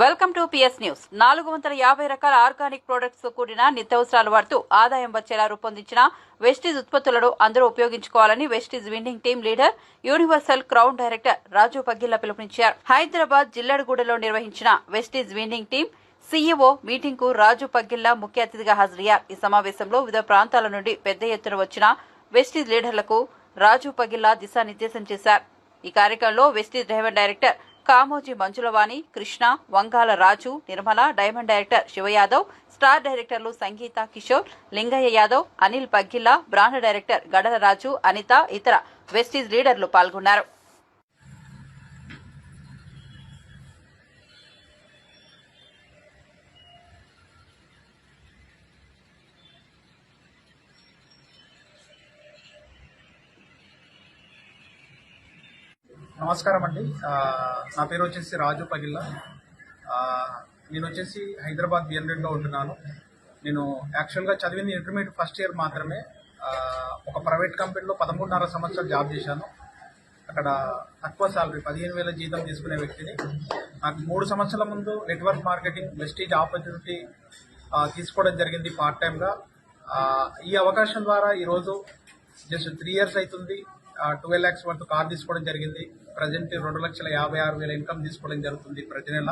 Welcome to PS news. నాలుగు వందల యాభై రకాల ఆర్గానిక్ ప్రొడక్ట్స్తో కూడిన నిత్యావసరాలు వాడుతూ ఆదాయం వచ్చేలా రూపొందించిన వెస్టీజ్ ఉత్పత్తులను అందరూ ఉపయోగించుకోవాలని Vestige winning team leader universal crown director Raju Pagilla పిలుపునిచ్చారు. హైదరాబాద్ జిల్లడగూడలో నిర్వహించిన వెస్టీజ్ విన్నింగ్ టీం సీఈఓ మీటింగ్కు రాజు పగిల్లా ముఖ్య అతిథిగా హాజరయ్యారు. ఈ సమావేశంలో వివిధ ప్రాంతాల నుండి పెద్ద ఎత్తున వచ్చిన వెస్టీజ్ లీడర్లకు రాజు పగిల్లా దిశానిర్దేశం చేశారు. ఈ కార్యక్రమంలో Vestige driver director Kamoji Manjulavani Krishna Vangala Raju Nirmala diamond director Shiva Yadav star డైరెక్టర్లు సంగీత కిషోర్ లింగయ్య యాదవ్ అనిల్ పగ్గిల్లా బ్రాండ్ డైరెక్టర్ గడల రాజు అనిత ఇతర వెస్టీజ్ లీడర్లు పాల్గొన్నారు. నమస్కారం అండి. నా పేరు వచ్చేసి రాజు పగిల్ల. నేను వచ్చేసి హైదరాబాద్ బిఎన్రెడ్లో ఉంటున్నాను. నేను యాక్చువల్గా చదివింది ఇంటర్మీడియట్ ఫస్ట్ ఇయర్ మాత్రమే. ఒక ప్రైవేట్ కంపెనీలో పదమూడున్నర సంవత్సరాలు జాబ్ చేశాను. అక్కడ తక్కువ సాలరీ పదిహేను వేల జీతం తీసుకునే వ్యక్తిని. నాకు మూడు సంవత్సరాల ముందు నెట్వర్క్ మార్కెటింగ్ వెస్టీజ్ ఆపర్చునిటీ తీసుకోవడం జరిగింది పార్ట్ టైంగా ఈ అవకాశం ద్వారా ఈరోజు జస్ట్ త్రీ ఇయర్స్ అవుతుంది. ట్వెల్వ్ ల్యాక్స్ వరకు కార్ తీసుకోవడం జరిగింది. ప్రజెంట్ రెండు లక్షల యాభై ఆరు వేల ఇన్కమ్ తీసుకోవడం జరుగుతుంది ప్రతి నెల.